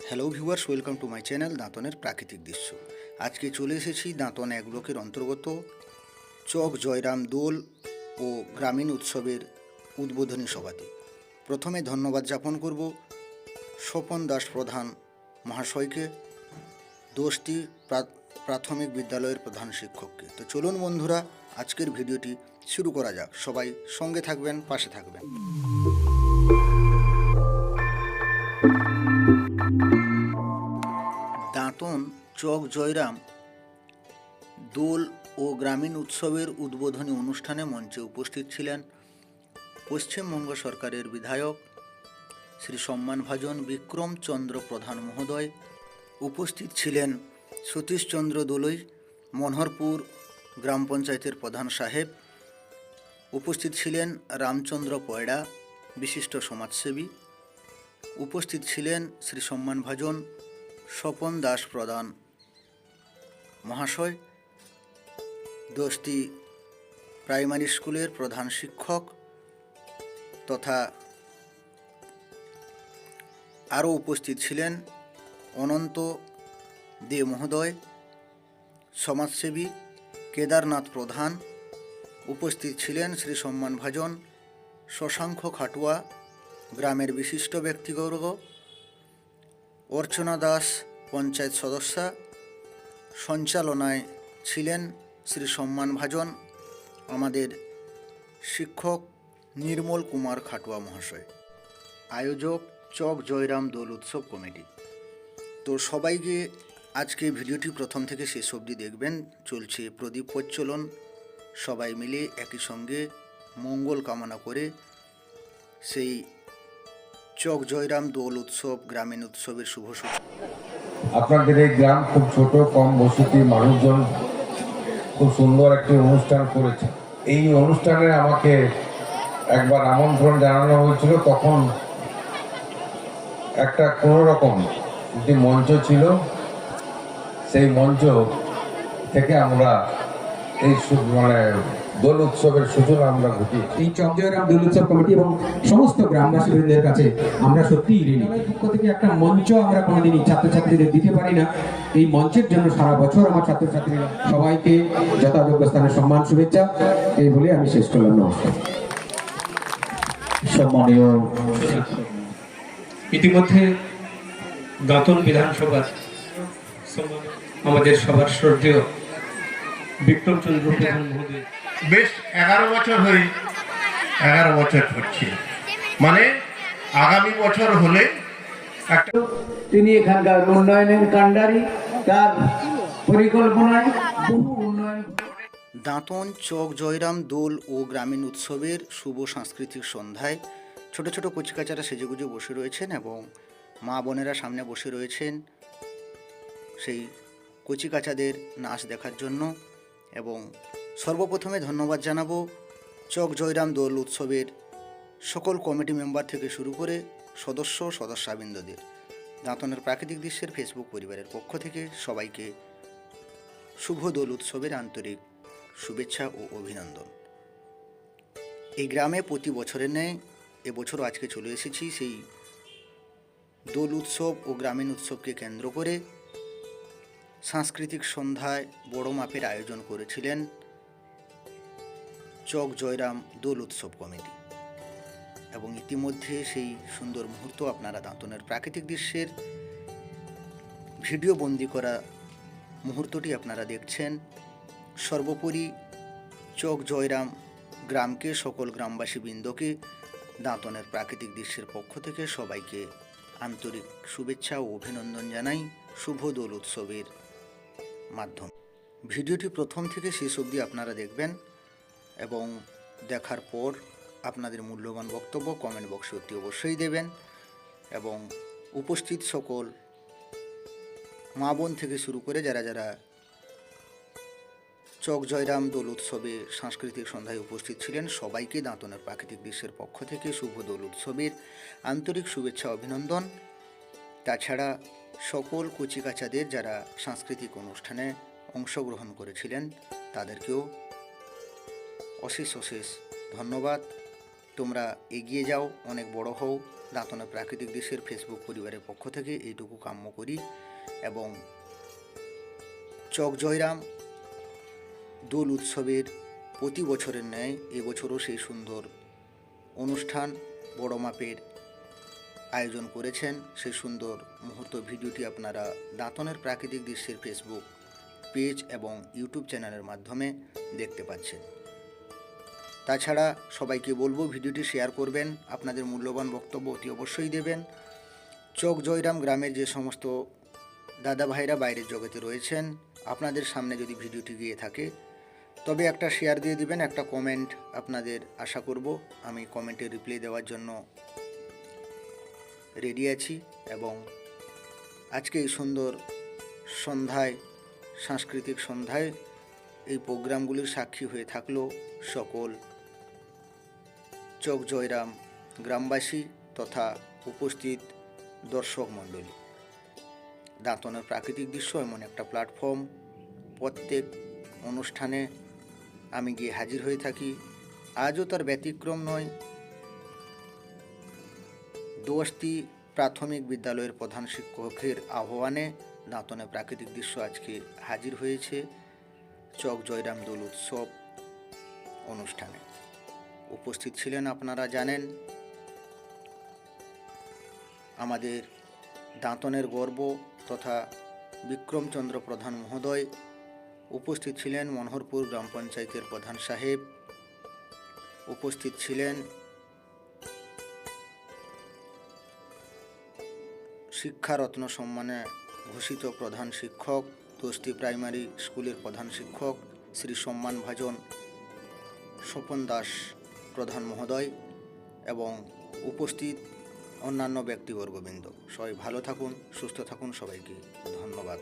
Hello viewers welcome to my channel দাঁতনের প্রাকৃতিক দৃশ্য আজকে চলে এসেছি দাঁতন ব্লকের অন্তর্গত চক জয়রাম দোল ও গ্রামীণ উৎসবের উদ্বোধনী সভাতে প্রথমে ধন্যবাদ যাপন করব স্বপন দাস প্রধান মহাশয়কে দোষটি প্রা- প্রাথমিক বিদ্যালয়ের প্রধান শিক্ষককে তো চলুন বন্ধুরা আজকের ভিডিওটি শুরু করা যাক সবাই সঙ্গে থাকবেন পাশে থাকবেন চক জয়রাম দোল ও গ্রামীণ উৎসবের উদ্বোধনী অনুষ্ঠানে মঞ্চে উপস্থিত ছিলেন পশ্চিমবঙ্গ সরকারের বিধায়ক শ্রী সম্মানভাজন বিক্রম চন্দ্র প্রধান মহোদয়। উপস্থিত ছিলেন সতীশচন্দ্র দোলই, মনোহরপুর গ্রাম পঞ্চায়েতের প্রধান সাহেব। উপস্থিত ছিলেন রামচন্দ্র পয়ডা, বিশিষ্ট সমাজসেবী। উপস্থিত ছিলেন শ্রী সম্মানভাজন স্বপন দাস প্রধান মহাশয় দশটি প্রাইমারি স্কুলের প্রধান শিক্ষক তথা আরও উপস্থিত ছিলেন অনন্ত দে মহোদয় সমাজসেবী কেদারনাথ প্রধান, উপস্থিত ছিলেন শ্রী সম্মানভাজন শশাঙ্ক খাটুয়া, গ্রামের বিশিষ্ট ব্যক্তিবর্গ, অর্চনা দাস, পঞ্চায়েত সদস্যা সঞ্চালনায় ছিলেন শ্রী সম্মান ভাজন, আমাদের শিক্ষক নির্মল কুমার খাটুয়া মহাশয়, আয়োজক চক জয়রাম দোল উৎসব কমিটি। তো সবাইকে আজকে ভিডিওটি প্রথম থেকে শেষ অবধি দেখবেন, চলছে প্রদীপ প্রজ্বলন, সবাই মিলে একই সঙ্গে মঙ্গল কামনা করে সেই চক জয়রাম দোল উৎসব গ্রামীণ উৎসবের শুভ সূচনা। আপনাদের এই গ্রাম খুব ছোট, কম বসতি, মানুষজন খুব সুন্দর একটি অনুষ্ঠান করেছে। এই অনুষ্ঠানে আমাকে একবার আমন্ত্রণ জানানো হয়েছিল, তখন একটা কোনো রকম একটি মঞ্চ ছিল, সেই মঞ্চ থেকে আমরা এই মানে দোল উৎসবের সূচনা আমরা ঘটিয়েছি। এই চকজয়রাম দোল উৎসব কমিটি এবং সমস্ত গ্রামবাসী বৃন্দের কাছে আমরা সত্যিই ঋণী। পক্ষ থেকে একটা মঞ্চ আমরা কোনোদিনই ছাত্রছাত্রীদের দিতে পারি না। এই মঞ্চের জন্য সারা বছর আমার ছাত্রছাত্রীরা সবাইকে যথাযোগ্য স্থানে সম্মান শুভেচ্ছা এই বলে আমি শেষ করলাম। নমস্কার। সম্মানীয় ইতিমধ্যে দাঁতন বিধানসভার আমাদের সবার শ্রদ্ধেয় বিক্রমচন্দ্র প্রধান মহোদয়। বেশ এগারো বছর হয়ে এগারো বছর হচ্ছে মানে আগামী বছর হলে একটা তিনি এখানকার উন্নয়নের কাণ্ডারি তার পরিকল্পনায় বহু উন্নয়ন দাঁতন চক জয়রাম দোল ও গ্রামীণ উৎসবের শুভ সাংস্কৃতিক সন্ধ্যায় ছোট ছোট কচিকাচারা সেজেগুজে বসে রয়েছেন এবং মা বোনেরা সামনে বসে রয়েছেন সেই কচিকাচাদের নাচ দেখার জন্য এবং সর্বপ্রথমে ধন্যবাদ জানাব চক জয়রাম দোল উৎসবের সকল কমিটি মেম্বার থেকে শুরু করে সদস্য সদস্যাবৃন্দদের, দাঁতনের প্রাকৃতিক দৃশ্যের ফেসবুক পরিবারের পক্ষ থেকে সবাইকে শুভ দোল উৎসবের আন্তরিক শুভেচ্ছা ও অভিনন্দন। এই গ্রামে প্রতি বছরের ন্যায় এবছরও আজকে চলে এসেছি সেই দোল উৎসব ও গ্রামীণ উৎসবকে কেন্দ্র করে। সাংস্কৃতিক সন্ধ্যায় বড় মাপের আয়োজন করেছিলেন চক জয়রাম দোল উৎসব কমিটি এবং ইতিমধ্যে সেই সুন্দর মুহূর্ত আপনারা দাঁতনের প্রাকৃতিক দৃশ্যের ভিডিও বন্দি করা মুহূর্তটি আপনারা দেখছেন। সর্বোপরি চক জয়রাম গ্রামকে, সকল গ্রামবাসী বৃন্দকে দাঁতনের প্রাকৃতিক দৃশ্যের পক্ষ থেকে সবাইকে আন্তরিক শুভেচ্ছা ও অভিনন্দন জানাই শুভ দোল উৎসবের মাধ্যমে। ভিডিওটি প্রথম থেকে শেষ অবধি আপনারা দেখবেন। এবং দেখার পর আপনাদের মূল্যবান বক্তব্য কমেন্ট বক্সে অতি অবশ্যই দেবেন এবং উপস্থিত সকল মা বোন থেকে শুরু করে যারা যারা চক জয়রাম দোল উৎসবে সাংস্কৃতিক সন্ধ্যায় উপস্থিত ছিলেন, সবাইকে দাঁতনের প্রাকৃতিক দৃশ্যের পক্ষ থেকে শুভ দোল উৎসবের আন্তরিক শুভেচ্ছা, অভিনন্দন। তাছাড়া সকল কুচিকাচাদের যারা সাংস্কৃতিক অনুষ্ঠানে অংশগ্রহণ করেছিলেন, তাদেরকেও অশেষ অশেষ ধন্যবাদ। তোমরা এগিয়ে যাও, অনেক বড় হও। দাঁতনের প্রাকৃতিক দৃশ্যের ফেসবুক পরিবারের পক্ষ থেকে এইটুকু কাম্য করি এবং চক জয়রাম দোল উৎসবের প্রতি বছরের ন্যায় এবছরও সেই সুন্দর অনুষ্ঠান বড় মাপের আয়োজন করেছেন। সেই সুন্দর মুহূর্ত ভিডিওটি আপনারা দাঁতনের প্রাকৃতিক দৃশ্যের ফেসবুক পেজ এবং ইউটিউব চ্যানেলের মাধ্যমে দেখতে পাচ্ছেন। তাছাড়া সবাইকে বলব ভিডিওটি শেয়ার করবেন, আপনাদের মূল্যবান বক্তব্য অতি অবশ্যই দেবেন। চক জয়রাম গ্রামের যে সমস্ত দাদা ভাইরা বাইরের জগতে রয়েছেন, আপনাদের সামনে যদি ভিডিওটি গিয়ে থাকে, তবে একটা শেয়ার দিয়ে দিবেন, একটা কমেন্ট আপনাদের আশা করব। আমি কমেন্টে রিপ্লাই দেওয়ার জন্য রেডি আছি এবং আজকে এই সুন্দর সন্ধ্যায়, সাংস্কৃতিক সন্ধ্যায় এই প্রোগ্রামগুলির সাক্ষী হয়ে থাকল সকল চক জয়রাম, গ্রামবাসী তথা উপস্থিত দর্শক মণ্ডলী। দাঁতনের প্রাকৃতিক দৃশ্য এমন একটা প্ল্যাটফর্ম। প্রত্যেক অনুষ্ঠানে আমি গিয়ে হাজির হয়ে থাকি। আজও তার ব্যতিক্রম নয়। দোয়াস্তি প্রাথমিক বিদ্যালয়ের প্রধান শিক্ষকের আহ্বানে দাঁতনে প্রাকৃতিক দৃশ্য আজকে হাজির হয়েছে চক জয়রাম দোল উৎসব অনুষ্ঠানে। উপস্থিত ছিলেন আপনারা জানেন। আমাদের দাঁতনের গর্ব তথা বিক্রমচন্দ্র প্রধান মহোদয় উপস্থিত ছিলেন মনোহরপুর গ্রাম পঞ্চায়েতের প্রধান সাহেব। উপস্থিত ছিলেন শিক্ষারত্ন সম্মানে ভূষিত প্রধান শিক্ষক, দোস্তি প্রাইমারি স্কুলের প্রধান শিক্ষক শ্রী সম্মান ভাজন, স্বপন দাস প্রধান মহোদয় এবং উপস্থিত অন্যান্য ব্যক্তিবর্গবৃন্দ। সবাই ভালো থাকুন সুস্থ থাকুন সবাইকে ধন্যবাদ।